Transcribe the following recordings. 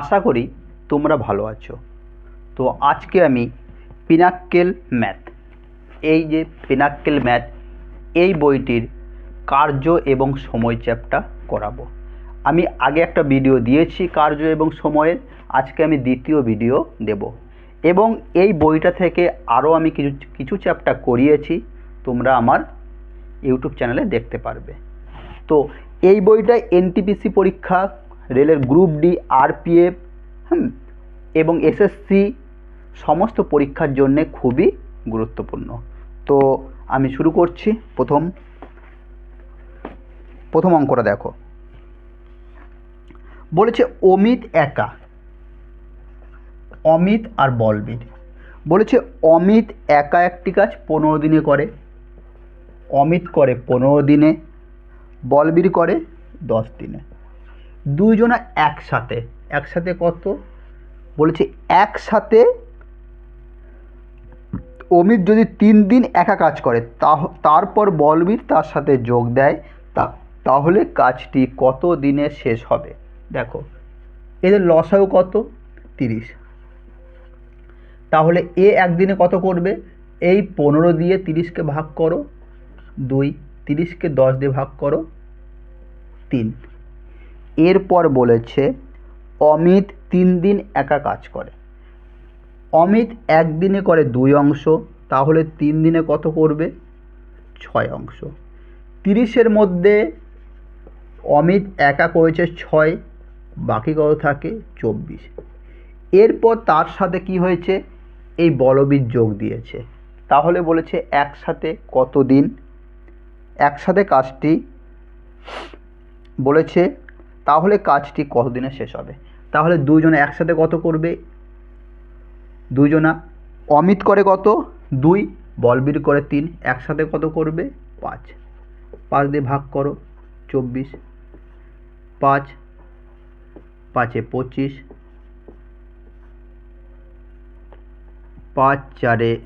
আশা করি তোমরা ভালো আছো। তো আজকে আমি পিনাক্কেল ম্যাথ, এই যে পিনাক্কেল ম্যাথ, এই বইটির কার্য এবং সময় চ্যাপটা করাবো। আমি আগে একটা ভিডিও দিয়েছি কার্য এবং সময়ের, আজকে আমি দ্বিতীয় ভিডিও দেব। এবং এই বইটা থেকে আরও আমি কিছু কিছু চ্যাপ্টার করিয়েছি, তোমরা আমার ইউটিউব চ্যানেলে দেখতে পারবে। তো এই বইটা এনটিপিসি পরীক্ষা রেলের গ্রুপ ডি, আরপিএফ, হুম, এবং এসএসসি সমস্ত পরীক্ষার জন্যে খুবই গুরুত্বপূর্ণ। তো আমি শুরু করছি। প্রথম প্রথম অঙ্কটা দেখো। বলেছে অমিত একা। অমিত আর বলবীর। বলেছে অমিত একা একটি কাজ পনেরো দিনে করে, অমিত করে পনেরো দিনে, বলবীর করে দশ দিনে। দুইজনা একসাথে। একসাথে কত? বলেছে একসাথে অমিত যদি তিন দিন একা কাজ করে তারপর বলবীর তার সাথে যোগ দেয়, তা, তাহলে কাজটি কত দিনে শেষ হবে? দেখো, এদের লসাও কত? তিরিশ। তাহলে এ একদিনে কত করবে? এই পনেরো দিয়ে তিরিশকে ভাগ করো, দুই, তিরিশকে দশ দিয়ে ভাগ করো, তিন। এরপর বলেছে, অমিত তিন দিন একা কাজ করে। অমিত একদিনে করে দুই অংশ, তাহলে তিন দিনে কত করবে? ছয় অংশ। তিরিশের মধ্যে অমিত একা করেছে ছয়, বাকি কত থাকে? চব্বিশ। এরপর তার সাথে কি হয়েছে? এই বলবীর যোগ দিয়েছে। তাহলে বলেছে একসাথে কত দিন? একসাথে কাজটি বলেছে তাহলে কাজটি কতদিনে শেষ হবে? তাহলে দুজনে একসাথে কত করবে? দুজনা অমিত করে কত? দুই, বলবীর করে তিন, একসাথে কত করবে? পাঁচ। পাঁচ দিয়ে ভাগ করো, চব্বিশ। পাঁচ, পাঁচে পঁচিশ। পাঁচ চারে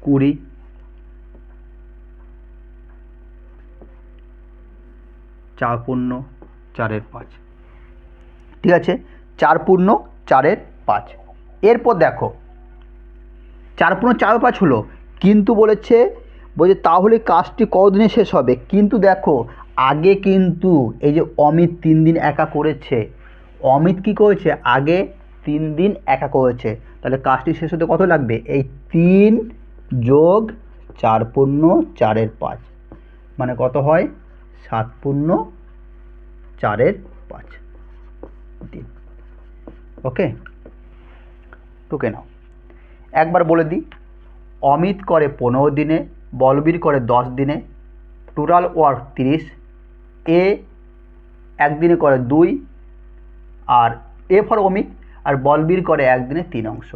কুড়ি। চার পূর্ণ। চারের পাঁচ। ঠিক আছে? চার পূর্ণ চারের পাঁচ। এরপর দেখো, চার পূর্ণ চার পাঁচ হলো, কিন্তু বলেছে, বলছে তাহলে কাজটি কতদিনে শেষ হবে? কিন্তু দেখো, আগে কিন্তু এই যে অমিত তিন দিন একা করেছে, অমিত কি করেছে? আগে তিন দিন একা করেছে। তাহলে কাজটি শেষ হতে কত লাগবে? এই তিন যোগ চার পূর্ণ চারের পাঁচ। মানে কত হয়? সাত পূর্ণ চারের পাঁচ। দিন ওকে? টুকে নাও। একবার বলে দিই, অমিত করে পনেরো দিনে, বলবীর করে দশ দিনে টোটাল ওয়ার্ক তিরিশ, এ একদিনে করে দুই, আর এ ফর অমিত, আর বলবীর করে একদিনে তিন অংশ।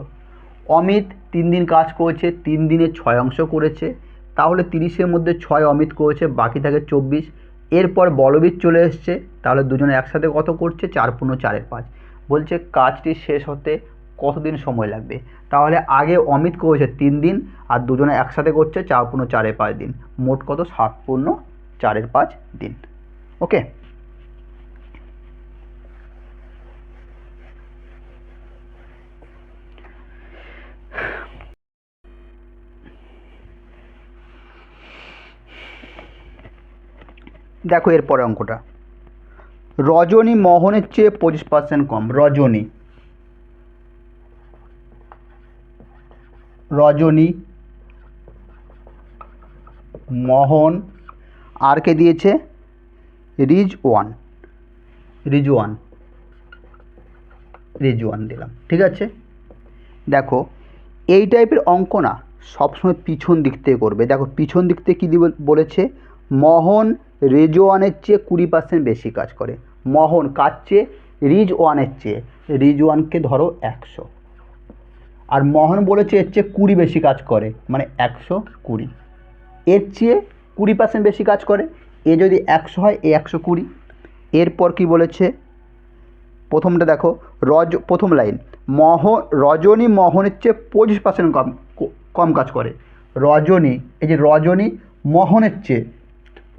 অমিত তিন দিন কাজ করেছে, তিন দিনে ছয় অংশ করেছে, তাহলে তিরিশের মধ্যে ছয় অমিত করেছে, বাকি থাকে চব্বিশ। এরপর বলবীর চলে এসছে, তাহলে দুজনে একসাথে কত করছে? চার পূর্ণ চারের পাঁচ। বলছে, কাজটি শেষ হতে কতদিন সময় লাগবে? তাহলে আগে অমিত করেছে তিন দিন, আর দুজনে একসাথে করছে চার পূর্ণ চারের পাঁচ দিন। মোট কত? সাত পূর্ণ চারের পাঁচ দিন। ওকে? দেখো এরপরে অঙ্কটা। রজনী মোহনের চেয়ে পঁচিশ পার্সেন্ট কম। রজনী। রজনী মোহন আর কে দিয়েছে? Rizwan Rizwan Rizwan দিলাম। ঠিক আছে? দেখো, এই টাইপের অঙ্ক না সবসময় পিছন দিক থেকে করবে। দেখো, পিছন দিক থেকে কী বলেছে? মোহন রেজ ওয়ানের চেয়ে কুড়ি পার্সেন্ট বেশি কাজ করে। মোহন কার চেয়ে? রিজ ওয়ানের চেয়ে। রিজ ওয়ানকে ধরো একশো। আর মোহন বলেছে এর চেয়ে কুড়ি বেশি কাজ করে। মানে একশো কুড়ি। এর চেয়ে কুড়ি পার্সেন্ট বেশি কাজ করে। এ যদি একশো হয়, এ একশো কুড়ি। এরপর কি বলেছে? প্রথমটা দেখো, রজ, প্রথম লাইন। মহ রজনী মোহনের চেয়ে পঁচিশ পার্সেন্ট কম কম কাজ করে। রজনী, এই যে রজনী মোহনের চেয়ে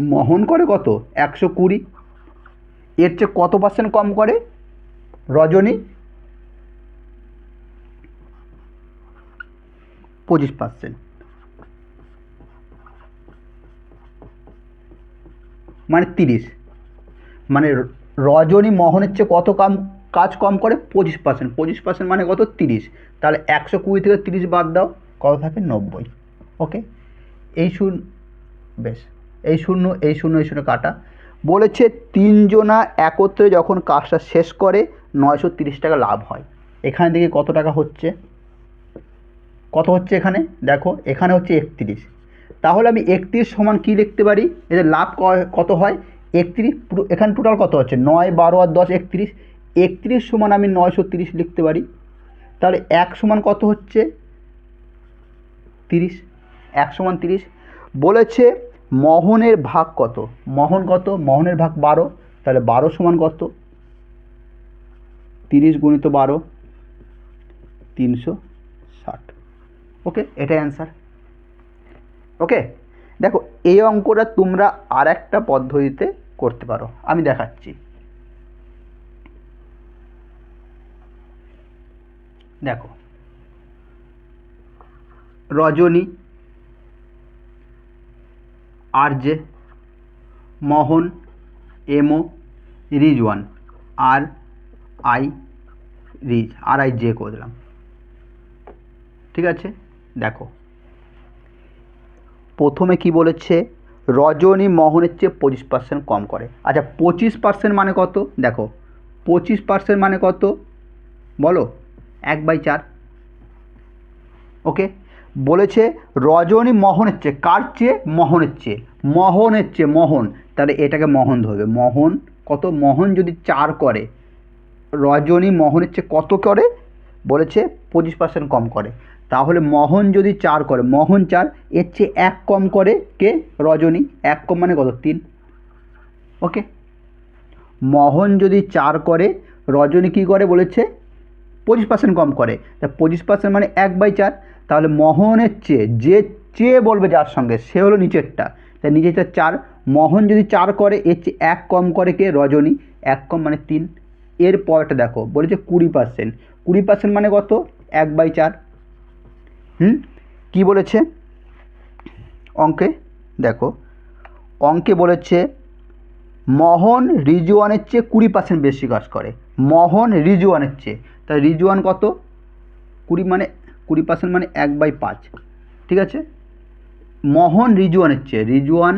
মোহন করে কত? একশো কুড়ি। এর চেয়ে কত পার্সেন্ট কম করে? রজনী? পঁচিশ পার্সেন্ট মানে তিরিশ। মানে রজনী মোহনের চেয়ে কত কাম, কাজ কম করে? পঁচিশ পার্সেন্ট পঁচিশ পার্সেন্ট মানে কত? তিরিশ। তাহলে একশো কুড়ি থেকে তিরিশ বাদ দাও। কত থাকে? নব্বই। ওকে এই শূন্য বেশ। এই শূন্য এই শূন্য এই শূন্য কাটা। বলেছে তিনজনা একত্রে যখন কাজটা শেষ করে, নয়শো তিরিশ টাকা লাভ হয়। এখানে থেকে কত টাকা হচ্ছে। কত হচ্ছে এখানে? দেখো, এখানে হচ্ছে একত্রিশ। তাহলে আমি একত্রিশ সমান কী লিখতে পারি? এদের লাভ কত হয়? একত্রিশ এখানে টোটাল কত হচ্ছে? নয়, বারো আর দশ, একত্রিশ। একত্রিশ সমান আমি নয়শো তিরিশ লিখতে পারি। তাহলে এক সমান কত হচ্ছে? তিরিশ। এক সমান তিরিশ। বলেছে মোহনের ভাগ কত? মোহন কত? মোহনের ভাগ বারো। তাহলে বারো সমান কত? তিরিশ গুণিত বারো, তিনশো ষাট। ওকে এটাই অ্যান্সার ওকে দেখো, এই অঙ্কটা তোমরা আর একটা পদ্ধতিতে করতে পারো। আমি দেখাচ্ছি। দেখো। Rajani RJ, Mohan, MO, Rizwan, R I, Riz, R I J করে দিলাম। ঠিক আছে? দেখো। প্রথমে কি বলেছে? রজনী মোহনের চেয়ে পঁচিশ পার্সেন্ট কম করে। আচ্ছা পঁচিশ পার্সেন্ট মানে কত? দেখো, পঁচিশ পার্সেন্ট মানে কত? বলো, এক বাই চার। ওকে? বলেছে রজনী মোহনের চেয়ে, কার চেয়ে? মোহনের চেয়ে। মোহনের চেয়ে মোহন। তাহলে এটাকে মোহন ধরবে। মোহন কত? মোহন যদি চার করে, রজনী মোহনের চেয়ে কত করে? বলেছে পঁচিশ পার্সেন্ট কম করে। তাহলে মোহন যদি চার করে, মোহন চার, এর চেয়ে এক কম করে কে? রজনী। এক কম মানে কত? তিন। ওকে? মোহন যদি চার করে, রজনী কী করে বলেছে? পঁচিশ পার্সেন্ট কম করে। তা পঁচিশ পার্সেন্ট মানে এক বাই চার। তাহলে মোহনের চেয়ে, যে চেয়ে বলবে যার সঙ্গে, সে হলো নিচেরটা। তাই নিচেরটা চার, মোহন যদি চার করে, এর চেয়ে এক কম করে কে? রজনী। এক কম মানে তিন। এর পরটা দেখো, বলেছে কুড়ি পার্সেন্ট কুড়ি পার্সেন্ট মানে কত? এক বাই চার। হুম? কী বলেছে? অঙ্কে, দেখো। অঙ্কে বলেছে, মোহন রিজওয়ানের চেয়ে কুড়ি পার্সেন্ট বেশি কাজ করে। মোহন রিজওয়ানের চেয়ে। তাই রিজওয়ান কত? কুড়ি মানে কুড়ি পার্সেন্ট মানে এক বাই পাঁচ, ঠিক আছে? মোহন রিজওয়ানের চেয়ে, রিজওয়ান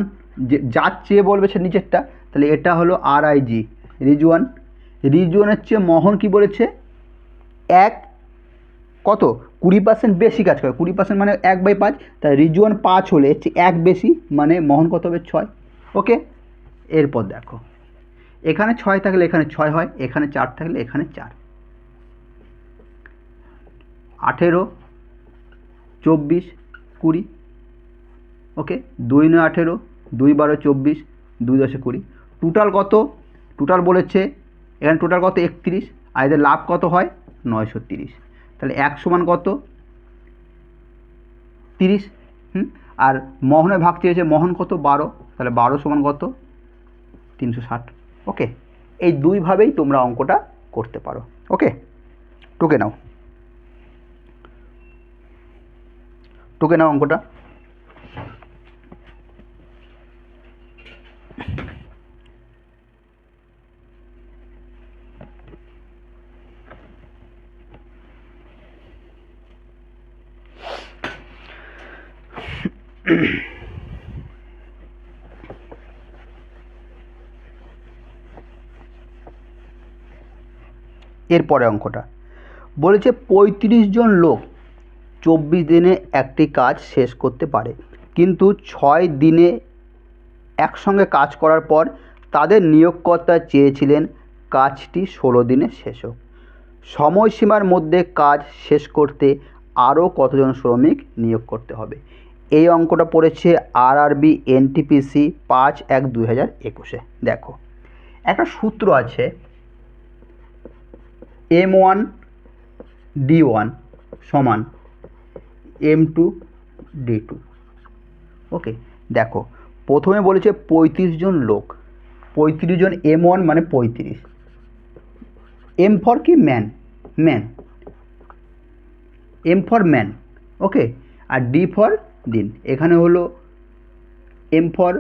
যে, যার চেয়ে বলবে সে নিচেরটা, তাহলে এটা হলো আর আই জি রিজওয়ানের চেয়ে মোহন কি বলেছে? এক, কত? কুড়ি পার্সেন্ট বেশি কাজ করে, কুড়ি পার্সেন্ট মানে এক বাই পাঁচ, তাই রিজওয়ান পাঁচ হলে চেয়ে এক বেশি মানে মোহন কত হবে? ছয়, ওকে? এরপর দেখো, এখানে ছয় থাকলে এখানে ছয় হয়, এখানে চার থাকলে এখানে চার। আঠেরো চব্বিশ, কুড়ি ওকে দুই নয় আঠেরো, দুই বারো চব্বিশ, দুই দশে কুড়ি। টোটাল কত? টোটাল বলেছে, এখানে টোটাল কত? একত্রিশ, আর এদের লাভ কত হয়? নয়শো তিরিশ। তাহলে এক সমান কত? তিরিশ, হুম? আর মোহনের ভাগ চেয়েছে, মোহন কত? বারো। তাহলে বারো সমান কত? তিনশো ষাট ওকে এই দুইভাবেই তোমরা অঙ্কটা করতে পারো ওকে টোকে নাও। টুকে নাও অঙ্কটা। এরপরে অঙ্কটা। বলেছে পঁয়ত্রিশ জন লোক চব্বিশ দিনে একটি কাজ শেষ করতে পারে। কিন্তু ছয় দিনে একসঙ্গে কাজ করার পর তাদের নিয়োগকর্তা চেয়েছিলেন কাজটি ষোলো দিনে শেষ হোক। সময়সীমার মধ্যে কাজ শেষ করতে আরও কতজন শ্রমিক নিয়োগ করতে হবে? এই অঙ্কটা পড়েছে আর আরবি এনটিপিসি পাঁচ এক দুই হাজার একুশে। দেখো, একটা সূত্র আছে, এম ওয়ান ডি ওয়ান সমান M two D two okay দেখো, প্রথমে বলেছে পঁয়ত্রিশ জন লোক। পঁয়ত্রিশ জন এম ওয়ান মানে পঁয়ত্রিশ। এম ফর কি? Man man M for man okay R D for দিন। এখানে হলো এম ফর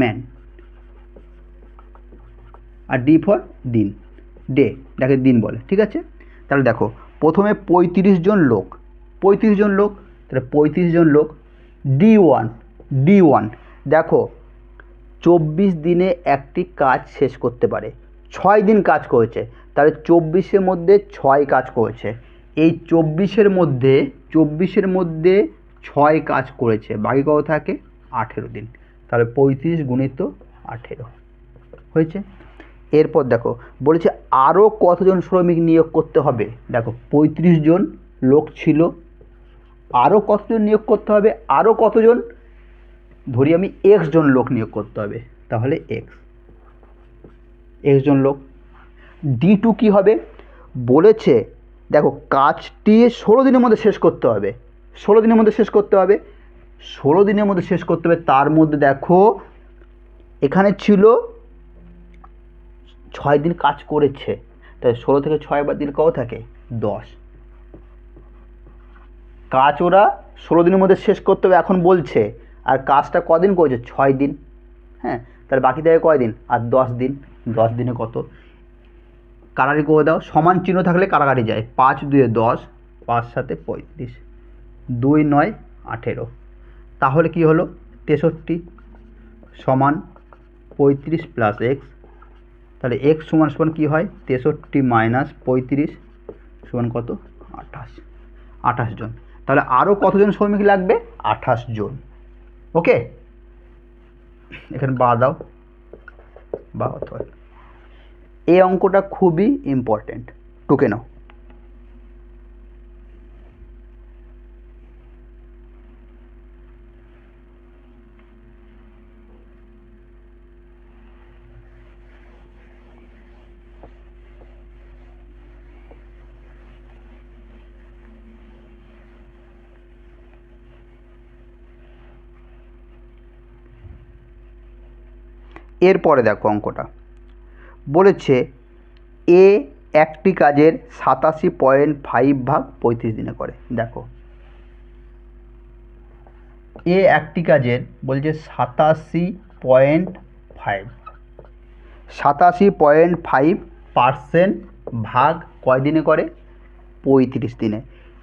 ম্যান আর ডি ফর দিন। ডে যাকে দিন বলে, ঠিক আছে? তাহলে দেখো, প্রথমে পঁয়ত্রিশ জন লোক। পঁয়ত্রিশ জন লোক, তাহলে পঁয়ত্রিশ জন লোক। ডি ওয়ান ডি ওয়ান দেখো, চব্বিশ দিনে একটি কাজ শেষ করতে পারে। ছয় দিন কাজ করেছে, তাহলে চব্বিশের মধ্যে ছয় কাজ করেছে। এই চব্বিশের মধ্যে চব্বিশের মধ্যে ছয় কাজ করেছে, বাকি কত থাকে? আঠেরো দিন। তাহলে পঁয়ত্রিশ গুণিত আঠেরো। হয়েছে? এরপর দেখো, বলেছে আরও কতজন শ্রমিক নিয়োগ করতে হবে? দেখো, পঁয়ত্রিশ জন লোক ছিল। আরও কতজন নিয়োগ করতে হবে? আরও কতজন? ধরি আমি এক্স জন লোক নিয়োগ করতে হবে, তাহলে এক্স এক্স জন লোক। ডি টু কী হবে? বলেছে, দেখো, কাজটি ষোলো দিনের মধ্যে শেষ করতে হবে। ষোলো দিনের মধ্যে শেষ করতে হবে। ষোলো দিনের মধ্যে শেষ করতে হবে, তার মধ্যে দেখো, এখানে ছিল ছয় দিন কাজ করেছে। তাই ষোলো থেকে ছয় বার দিন কত থাকে? দশ। কাজ ওরা ষোলো দিনের মধ্যে শেষ করতে হবে এখন বলছে। আর কাজটা কদিন করেছে? ছয় দিন। হ্যাঁ তাহলে বাকি থাকে কয় দিন? আর দশ দিন। দশ দিনে কত? কারারি করে দাও। সমান চিহ্ন থাকলে কারাগারি যায়। পাঁচ দুয়ে দশ, পাঁচ সাথে পঁয়ত্রিশ। দুই নয়, আঠেরো। তাহলে কি হলো? তেষট্টি সমান পঁয়ত্রিশ প্লাস এক্স তাহলে এক্স সমান সমান কী হয়? তেষট্টি মাইনাস পঁয়ত্রিশ সমান কত? আঠাশ। আঠাশ জন। তাহলে আরও কতজন শ্রমিক লাগবে? আঠাশ জন। ওকে? এখানে বা দাও। বা অথবা এই অঙ্কটা খুবই ইম্পর্ট্যান্ট টুকে নাও। এরপরে দেখো অঙ্কটা। বলেছে এ একটি কাজের সাতাশি পয়েন্ট ফাইভ ভাগ পঁয়ত্রিশ দিনে করে। দেখো। এ একটি কাজের বলছে সাতাশি পয়েন্ট ফাইভ। সাতাশি পয়েন্ট ফাইভ পার্সেন্ট ভাগ কয় দিনে করে? পঁয়ত্রিশ দিনে।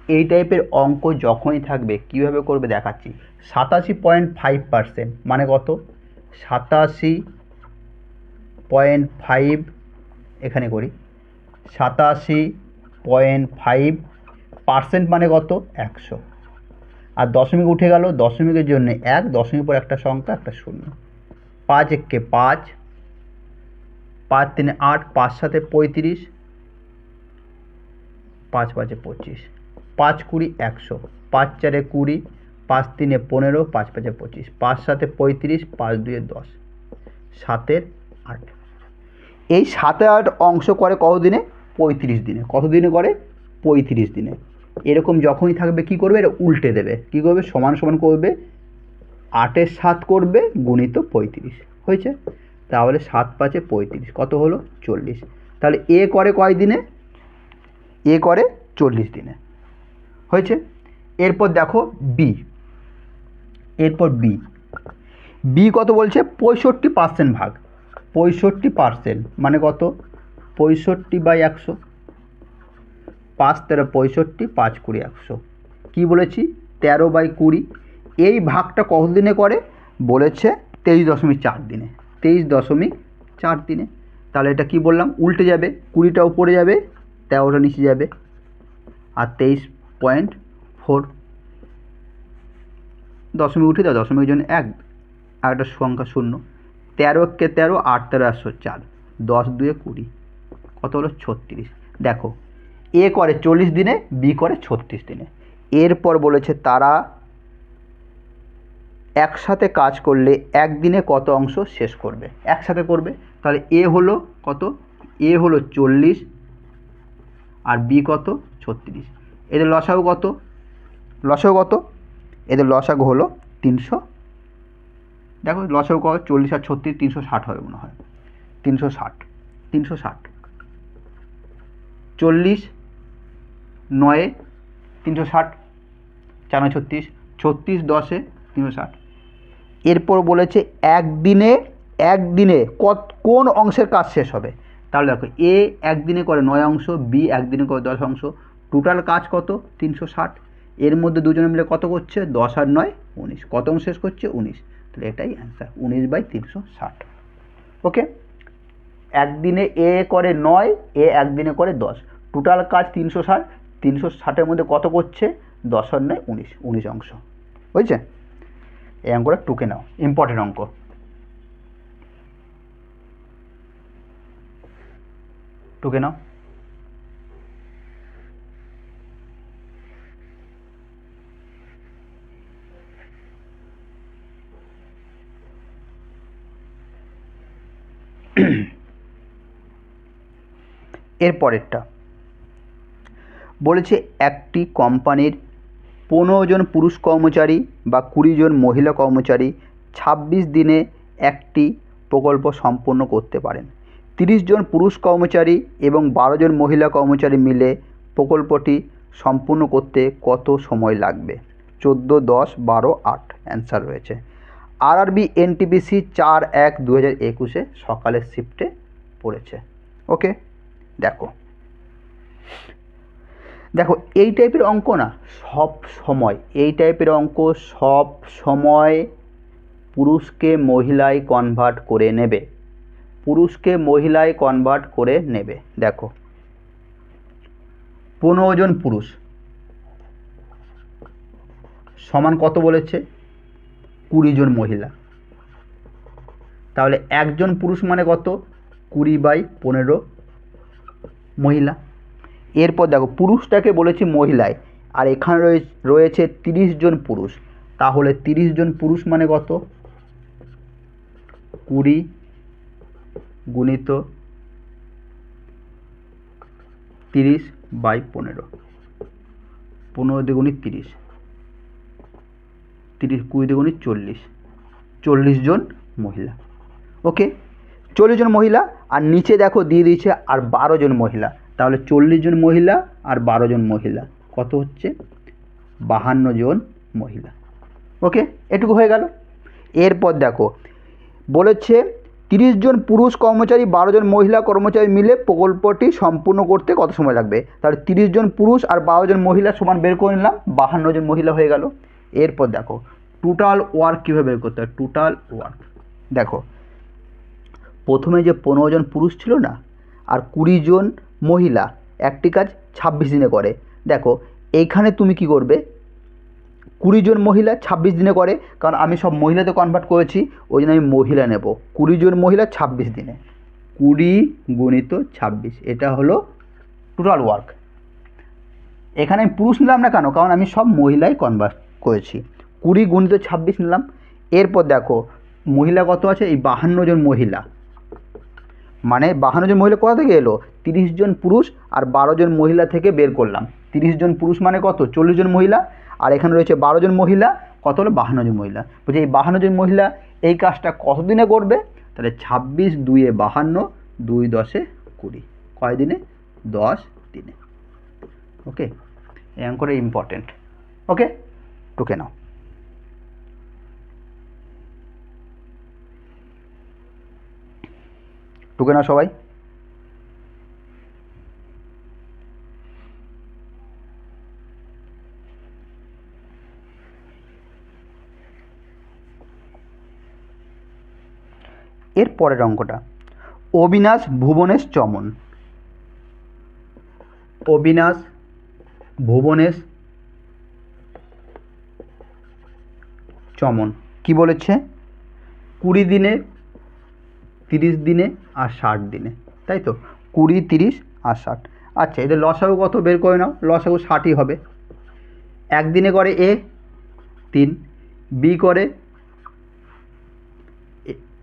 এই টাইপের অঙ্ক যখনই থাকবে, কীভাবে করবে দেখাচ্ছি। সাতাশি পয়েন্ট ফাইভ পার্সেন্ট মানে কত? সাতাশি পয়েন্ট ফাইভ এখানে করি। সাতাশি পয়েন্ট ফাইভ পার্সেন্ট মানে কত? একশো। আর দশমিক উঠে গেল, দশমিকের জন্য এক দশমিক পর একটা সংখ্যা, একটা শূন্য। পাঁচ এককে পাঁচ পাঁচ তিনে আট, পাঁচ সাথে পঁয়ত্রিশ, পাঁচ পাঁচে পঁচিশ। পাঁচ কুড়ি একশো। পাঁচ চারে কুড়ি, পাঁচ তিনে পনেরো, পাঁচ পাঁচে পঁচিশ। পাঁচ সাথে পঁয়ত্রিশ, পাঁচ দুয়ে দশ। সাতের আট। এই সাতে আট অংশ করে কত দিনে? পঁয়ত্রিশ দিনে। কত দিনে করে? পঁয়ত্রিশ দিনে। এরকম যখনই থাকবে, কি করবে? এটা উল্টে দেবে। কি করবে? সমান সমান করবে। আটের সাত করবে, গুণিত পঁয়ত্রিশ। হয়েছে? তাহলে সাত পাঁচে পঁয়ত্রিশ। কত হলো? চল্লিশ। তাহলে এ করে কয় দিনে? এ করে চল্লিশ দিনে। হয়েছে? এরপর দেখো বি এরপর বি বি কত বলছে? পঁয়ষট্টি পার্সেন্ট ভাগ। পঁয়ষট্টি পার্সেন্ট মানে কত? পঁয়ষট্টি বাই একশো। পাঁচ তেরো, পঁয়ষট্টি, পাঁচ কুড়ি, একশো। কী বলেছি? তেরো বাই কুড়ি। এই ভাগটা কত দিনে করে? বলেছে তেইশ দশমিক চার দিনে। তেইশ দশমিক চার দিনে। তাহলে এটা কি বললাম? উল্টে যাবে। কুড়িটা উপরে যাবে, তেরোটা নিচে যাবে। আর তেইশ পয়েন্ট ফোর দশমিক উঠে দাও, দশমিকের জন্য এক। আর একটা সংখ্যা শূন্য। তেরো কে তেরো, আট তেরো একশো চার, দশ দুয়ে কুড়ি, কত হলো ছত্রিশ। দেখো, এ করে চল্লিশ দিনে, বি করে ছত্রিশ দিনে। এরপর বলেছে তারা একসাথে কাজ করলে একদিনে কত অংশ শেষ করবে? একসাথে করবে। তাহলে এ হলো কত? এ হলো চল্লিশ, আর বি কত? ছত্রিশ। এদের লসাগু কত? লসাগু কত? এদের লসাগু হলো তিনশো দেখো লসাগু কত চল্লিশ আর ছত্রিশ, তিনশো ষাট হবে মনে হয়। তিনশো ষাট তিনশো ষাট। চল্লিশ, নয়ে, তিনশো ষাট, চার নয়, ছত্রিশ ছত্রিশ দশে তিনশো ষাট। এরপর বলেছে একদিনে একদিনে কত, কোন অংশের কাজ শেষ হবে? তাহলে দেখো, এ একদিনে করে নয় অংশ, বি একদিনে করে দশ অংশ। টোটাল কাজ কত? তিনশো ষাট। এর মধ্যে দুজনে মিলে কত করছে? দশ আর নয়, উনিশ। কত অংশ শেষ করছে? উনিশ। তাহলে এটাই অ্যান্সার উনিশ বাই তিনশো ষাট। ওকে একদিনে এ করে নয়, এ একদিনে করে দশ। টোটাল কাজ তিনশো ষাট, তিনশো ষাটের মধ্যে কত করছে? দশ আর নয়, উনিশ উনিশ অংশ। বুঝছে? এই অঙ্কটা টুকে নাও ইম্পর্টেন্ট অঙ্ক। টুকে নাও। এর পরেরটা। বলেছে একটি কোম্পানির পনেরো জন পুরুষ কর্মচারী বা কুড়ি জন মহিলা কর্মচারী ছাব্বিশ দিনে একটি প্রকল্প সম্পন্ন করতে পারেন। তিরিশ জন পুরুষ কর্মচারী এবং বারো জন মহিলা কর্মচারী মিলে প্রকল্পটি সম্পূর্ণ করতে কত সময় লাগবে? চোদ্দ, দশ, বারো, আট অ্যান্সার রয়েছে। আরআরবি, এনটিপিসি চার এক দু হাজার একুশে সকালের শিফটে পড়েছে। ওকে? দেখো। দেখো, এই টাইপের অঙ্ক না, সব সময়, এই টাইপের অঙ্ক সব সময় পুরুষকে মহিলায় কনভার্ট করে নেবে। পুরুষকে মহিলায় কনভার্ট করে নেবে, দেখো। পনেরো জন পুরুষ। সমান কত বলেছে? কুড়ি জন মহিলা। তাহলে একজন পুরুষ মানে কত? কুড়ি বাই পনেরো মহিলা। এরপর দেখো, পুরুষটাকে বলেছি মহিলায়। আর এখানে রয়ে- রয়েছে তিরিশ জন পুরুষ। তাহলে তিরিশ জন পুরুষ মানে কত? কুড়ি গুণিত তিরিশ বাই পনেরো। পনেরো দ্বিগুণিত তিরিশ। তিরিশ কুড়ি দ্বিগুণিত চল্লিশ। চল্লিশ জন মহিলা। ওকে? চল্লিশ জন মহিলা আর নিচে দেখো দিয়ে দিয়েছে আর বারো জন মহিলা। তাহলে চল্লিশ জন মহিলা আর বারো জন মহিলা। কত হচ্ছে? বাহান্ন জন মহিলা। ওকে? এটুকু হয়ে গেল। এরপর দেখো, বলেছে তিরিশ জন পুরুষ কর্মচারী, বারো জন মহিলা কর্মচারী মিলে প্রকল্পটি সম্পূর্ণ করতে কত সময় লাগবে? তাহলে তিরিশ জন পুরুষ আর বারো জন মহিলা সমান বের করে নিলাম, বাহান্ন জন মহিলা হয়ে গেল। এরপর দেখো টোটাল ওয়ার্ক কীভাবে বের করতে হয়? টোটাল ওয়ার্ক দেখো প্রথমে যে পনেরো জন পুরুষ ছিল না, আর কুড়ি জন মহিলা, একটি কাজ ছাব্বিশ দিনে করে। দেখো, এইখানে তুমি কি করবে? কুড়ি জন মহিলা ছাব্বিশ দিনে করে, কারণ আমি সব মহিলাতে কনভার্ট করেছি, ওই জন্য আমি মহিলা নেব। কুড়ি জন মহিলা ছাব্বিশ দিনে। কুড়ি গুণিত ছাব্বিশ, এটা হলো টোটাল ওয়ার্ক এখানে আমি পুরুষ নিলাম না কেন? কারণ আমি সব মহিলাই কনভার্ট করেছি। কুড়ি গুণিত ছাব্বিশ নিলাম। এরপর দেখো, মহিলা কত আছে? এই বাহান্ন জন মহিলা। মানে বাহান্ন জন মহিলা কোথা থেকে এলো? তিরিশ জন পুরুষ আর বারো জন মহিলা থেকে বের করলাম। তিরিশ জন পুরুষ মানে কত? চল্লিশ জন মহিলা। আর এখানে রয়েছে বারো জন মহিলা, কত হলো? বাহান্ন জন মহিলা। বলছি, এই বাহান্ন জন মহিলা এই কাজটা কত দিনে করবে? তাহলে ছাব্বিশ দুইয়ে বাহান্ন, দুই দশে কুড়ি। কয় দিনে দশ দিনে। ওকে এই অঙ্কটা ইম্পর্টেন্ট ওকে টুকে নাও। টুকে না সবাই। এর পরের অঙ্কটা। অবিনাশ ভুবনেশ চমন। অবিনাশ ভুবনেশ চমন। কি বলেছে? কুড়ি দিনে তিরিশ দিনে আর ষাট দিনে, তাই তো? কুড়ি, তিরিশ আর ষাট। আচ্ছা এদের লসাগু কত? বের করে নাও, লসাগু ষাটই হবে। একদিনে করে এ, তিন। বি করে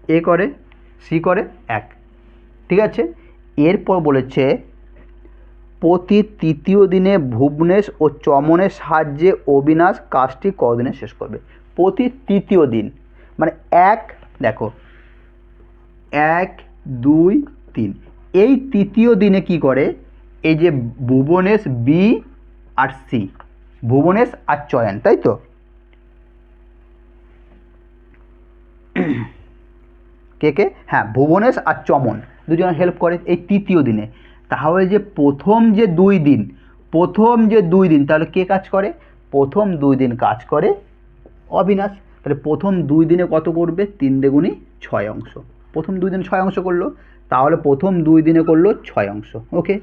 এ- করে, সি করে এক। ঠিক আছে? এরপর বলেছে, প্রতি তৃতীয় দিনে ভুবনেশ ও চমনের সাহায্যে অবিনাশ কাজটি কদিনে শেষ করবে? প্রতি তৃতীয় দিন। মানে এক, দেখো এক, দুই, তিন। এই তৃতীয় দিনে কি করে? এই যে ভুবনেশ বি আর সি। ভুবনেশ আর চয়ন, তাই তো? কে কে? হ্যাঁ ভুবনেশ আর চমন। দুজন হেল্প করে এই তৃতীয় দিনে। তাহলে যে প্রথম যে দুই দিন, প্রথম যে দুই দিন, তাহলে কে কাজ করে? প্রথম দুই দিন কাজ করে অবিনাশ। তাহলে প্রথম দুই দিনে কত করবে? তিন দেগুণি ছয় অংশ। প্রথম দুই দিন ছয় অংশ করল, তাহলে প্রথম দুই দিনে করল ছয় অংশ ওকে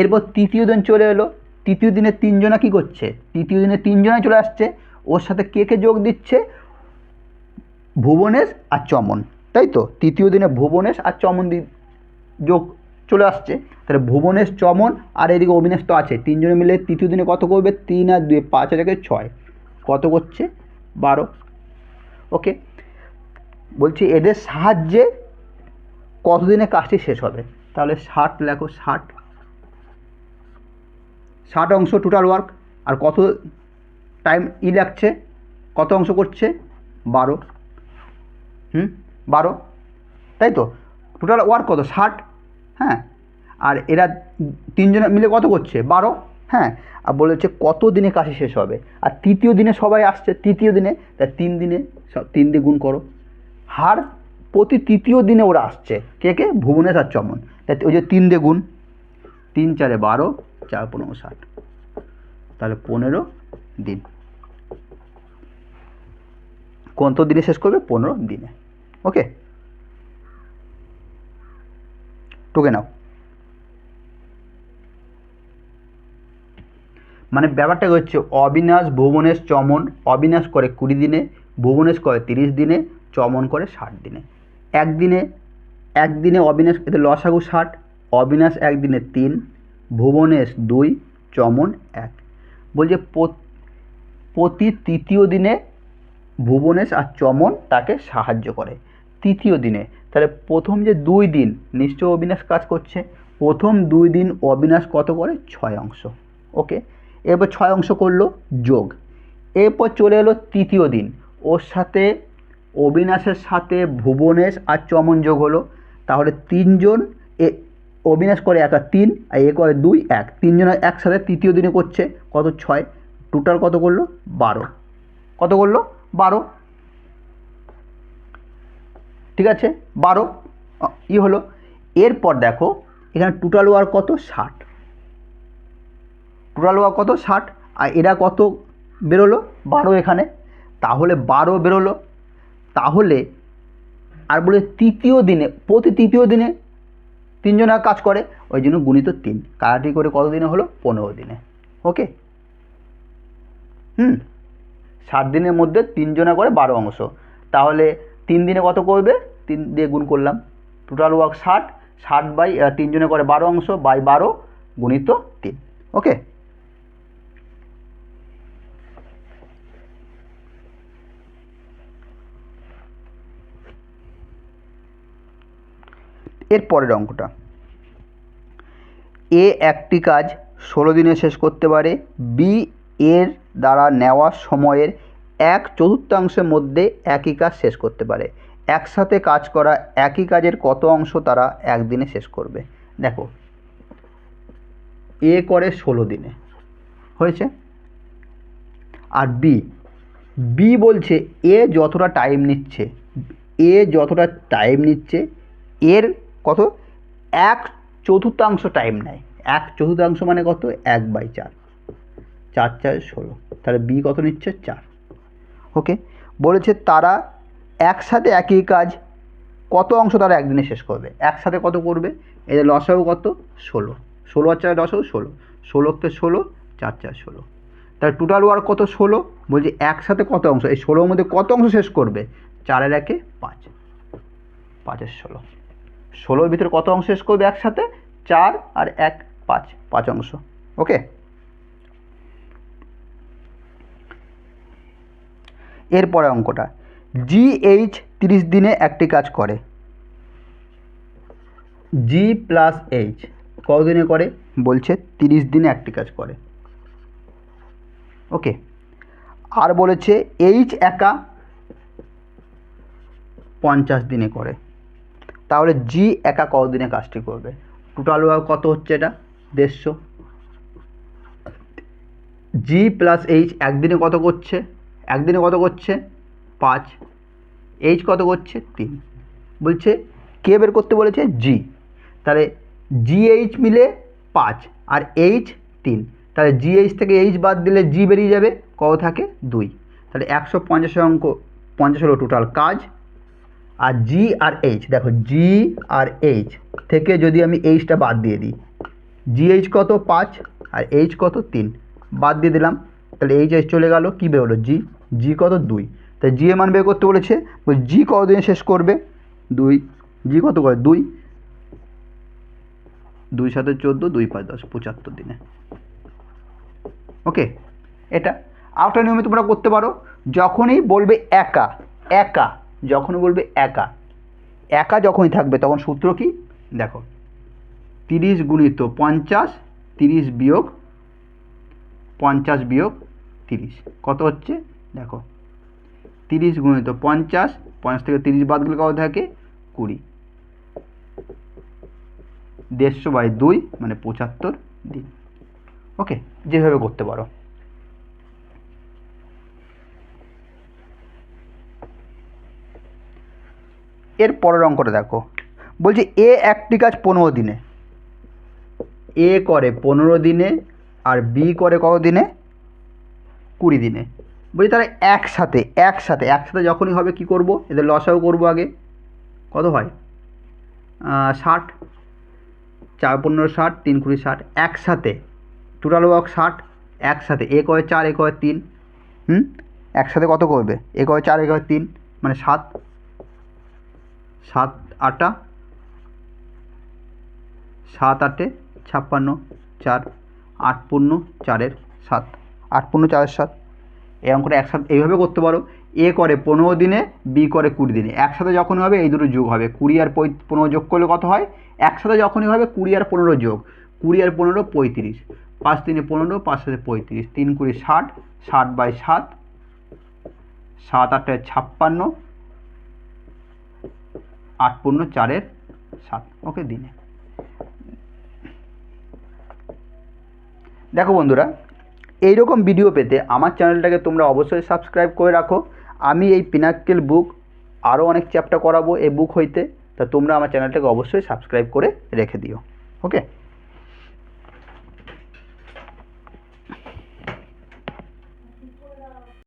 এরপর তৃতীয় দিন চলে এলো, তৃতীয় দিনে তিনজনা কি করছে? তৃতীয় দিনে তিনজনাই চলে আসছে, ওর সাথে কে কে যোগ দিচ্ছে? ভুবনেশ আর চমন, তাই তো? তৃতীয় দিনে ভুবনেশ আর চমন যোগ চলে আসছে, তাহলে ভুবনেশ, চমন আর এদিকে অবিনাশ তো আছে, তিনজনে মিলে তৃতীয় দিনে কত করবে? তিন আর দুই, পাঁচ আর একে ছয়, কত করছে? বারো ওকে বলছি এদের সাহায্যে কতদিনে কাজটি শেষ হবে? তাহলে ষাট, লেখো ষাট। ষাট অংশ টোটাল ওয়ার্ক আর কত টাইম ই লাগছে? কত অংশ করছে? বারো। হুম? বারো। তাই তো? টোটাল ওয়ার্ক কত? ষাট। হ্যাঁ? আর এরা তিনজনে মিলে কত করছে? বারো। হ্যাঁ? আর বলেছে কত দিনে কাশি শেষ হবে? আর তৃতীয় দিনে সবাই আসছে, তৃতীয় দিনে, তা তিন দিনে তিন দিয়ে গুণ করো। হার প্রতি তৃতীয় দিনে ওরা আসছে। কে কে? ভুবনেশ্বর চমন। তাই ওই যে তিন দিয়ে গুণ তিন চারে বারো, চার পনেরো, ষাট। তাহলে পনেরো দিন। কত দিনে শেষ করবে? পনেরো দিনে। ওকে? টুকে নাও। মানে ব্যাপারটা হচ্ছে? অবিনাশ, ভুবনেশ, চমন। অবিনাশ করে কুড়ি দিনে, ভুবনেশ করে তিরিশ দিনে, চমন করে ষাট দিনে। একদিনে একদিনে অবিনাশ এতে লসাগু ষাট, অবিনাশ একদিনে তিন, ভুবনেশ দুই, চমন এক। বলছে প্রত- তৃতীয় দিনে ভুবনেশ আর চমন তাকে সাহায্য করে। তৃতীয় দিনে। তাহলে প্রথম যে দুই দিন নিশ্চয় অবিনাশ কাজ করছে। প্রথম দুই দিন অবিনাশ কত করে? ছয় অংশ। ওকে? এরপর ছয় অংশ করল যোগ। এরপর চলে এলো তৃতীয় দিন। ওর সাথে অবিনাশের সাথে ভুবনেশ আর চমন যোগ হলো। তাহলে তিনজন এ, অবিনাশ করে একা তিন, আর এ করে দুই, এক। তিনজন একসাথে তৃতীয় দিনে করছে, কত? ছয়। টোটাল কত করল? বারো। কত করল? বারো। ঠিক আছে? বারো। ই হলো। এরপর দেখো, এখানে টোটাল ওয়ার কত? ষাট। টোটাল ওয়ার কত? ষাট। আর এরা কত বেরোলো? বারো এখানে। তাহলে বারো বেরোলো। তাহলে আর বলে তৃতীয় দিনে, প্রতি তৃতীয় দিনে তিনজনা কাজ করে, ওই জন্য গুণিত তিন। কারাটি করে কত দিনে হলো? পনেরো দিনে। ওকে হুম? সাত দিনের মধ্যে তিনজনা করে বারো অংশ। তাহলে তিন দিনে কত করবে? তিন দিয়ে গুণ করলাম। টোটাল ওয়ার্ক ষাট। ষাট বাই তিনজনে করে বারো অংশ বাই বারো গুণিত তিন। ওকে এর পরের অঙ্কটা। এ একটি কাজ ষোলো দিনে শেষ করতে পারে বি এর দ্বারা নেওয়া সময়ের এক চতুর্থাংশের মধ্যে একই কাজ শেষ করতে পারে। একসাথে কাজ করা একই কাজের কত অংশ তারা একদিনে শেষ করবে? দেখো, এ করে ষোলো দিনে, হয়েছে? আর বি বি বলছে এ যতটা টাইম নিচ্ছে, এ যতটা টাইম নিচ্ছে, এর কত? এক চতুর্থাংশ টাইম নেয়। এক চতুর্থাংশ মানে কত? এক বাই চার। চার চার, ষোলো। তাহলে বি কত নিচ্ছে? চার। ওকে বলেছে তারা একসাথে একই কাজ কত অংশ তারা একদিনে শেষ করবে? একসাথে কত করবে? এদের লসাও কত? ষোলো। ষোলো আর চার লসাও ষোলো। ষোলোতে ষোলো, চার চার, ষোলো। তাহলে টোটাল ওয়ার্ক কত? ষোলো। বলছি একসাথে কত অংশ? এই ষোলোর মধ্যে কত অংশ শেষ করবে? চারের একে পাঁচ। পাঁচের ষোলো। ষোলোর ভিতরে কত অংশ শেষ করবে একসাথে? চার আর এক পাঁচ পাঁচ অংশ। ওকে? এরপরে অঙ্কটা। জি এইচ তিরিশ দিনে একটি কাজ করে। জি প্লাস এইচ কতদিনে করে? বলছে তিরিশ দিনে একটি কাজ করে। ওকে? আর বলেছে এইচ একা পঞ্চাশ দিনে করে। তাহলে জি একা কতদিনে কাজটি করবে? টোটাল ওয়ার্ক কত হচ্ছে এটা? দেড়শো। জি প্লাস এইচ একদিনে কত করছে? একদিনে কত করছে? পাঁচ। এইচ কত করছে? তিন। বলছে, কে বের করতে বলেছে? জি তাহলে জিএইচ মিলে পাঁচ আর এইচ তিন। তাহলে জিএইচ থেকে এইচ বাদ দিলে জি বেরিয়ে যাবে, কত থাকে? দুই। তাহলে একশো পঞ্চাশ অঙ্ক, পঞ্চাশ হলো টোটাল কাজ। আর জি আর এইচ দেখো জি আর এইচ থেকে যদি আমি এইচটা বাদ দিয়ে দিই জিএইচ কত? পাঁচ, আর এইচ কত? তিন। বাদ দিয়ে দিলাম, তাহলে এইচ এইচ চলে গেল, কী বেরোলো জি জি কত? দুই। তাই জি এ মান বের করতে বলেছে জি কতদিনে শেষ করবে? দুই। জি কত করে? দুই। দুই সাথে চোদ্দ, দুই পাঁচ দশ, পঁচাত্তর দিনে। ওকে? এটা। আরেকটা নিয়মে তোমরা করতে পারো, যখনই বলবে একা একা। যখনই বলবে একা একা যখনই থাকবে তখন সূত্র কি? দেখো, তিরিশ গুণিত পঞ্চাশ, তিরিশ বিয়োগ, পঞ্চাশ বিয়োগ তিরিশ, কত হচ্ছে? দেখো, তিরিশ গুণিত পঞ্চাশ পঞ্চাশ থেকে তিরিশ বাদ গেলে কত থাকে? কুড়ি। দেড়শো বাই দুই মানে পঁচাত্তর দিন। ওকে, যেভাবে করতে পারো। এর পরের অঙ্কটা দেখো। বলছে এ একটি কাজ পনেরো দিনে। এ করে পনেরো দিনে আর বি করে কত দিনে? কুড়ি দিনে। বলছি তাহলে একসাথে একসাথে একসাথে যখনই হবে কি করব? এদের লসাও করব আগে। কত হয়? ষাট। চার পনেরো ষাট, তিন কুড়ি ষাট। একসাথে। টোটাল ওয়ার্ক ষাট, একসাথে। এ কয় চার, এ কয় তিন। হুম? একসাথে কত করবে? এ কয় চার, এ কয় তিন। মানে সাত। সাত আটা, সাত আটে ছাপ্পান্ন, চার আট পূর্ণ চারের সাত। আট পূর্ণ চারের সাত। এই অঙ্কটা একসাথে এইভাবে করতে পারো। এ করে পনেরো দিনে, বি করে কুড়ি দিনে। একসাথে যখন হবে, এই দুটো যোগ হবে। কুড়ি আর পনেরো যোগ করলে কত হয়? একসাথে যখনই হবে, কুড়ি আর পনেরো যোগ। কুড়ি আর পনেরো, পঁয়ত্রিশ। পাঁচ তিনে পনেরো, পাঁচ সাথে পঁয়ত্রিশ। তিন কুড়ি ষাট ষাট বাই সাত সাত আটে ছাপ্পান্ন আট পূর্ণ চারের সাত। ওকে, দিনে। দেখো বন্ধুরা এই রকম ভিডিও পেতে আমার চ্যানেলটাকে তোমরা অবশ্যই সাবস্ক্রাইব করে রাখো। আমি এই পিনাক্কেল বুক আরও অনেক চ্যাপ্টার করাবো এই বুক হইতে। তা তোমরা আমার চ্যানেলটাকে অবশ্যই সাবস্ক্রাইব করে রেখে দিও। ওকে?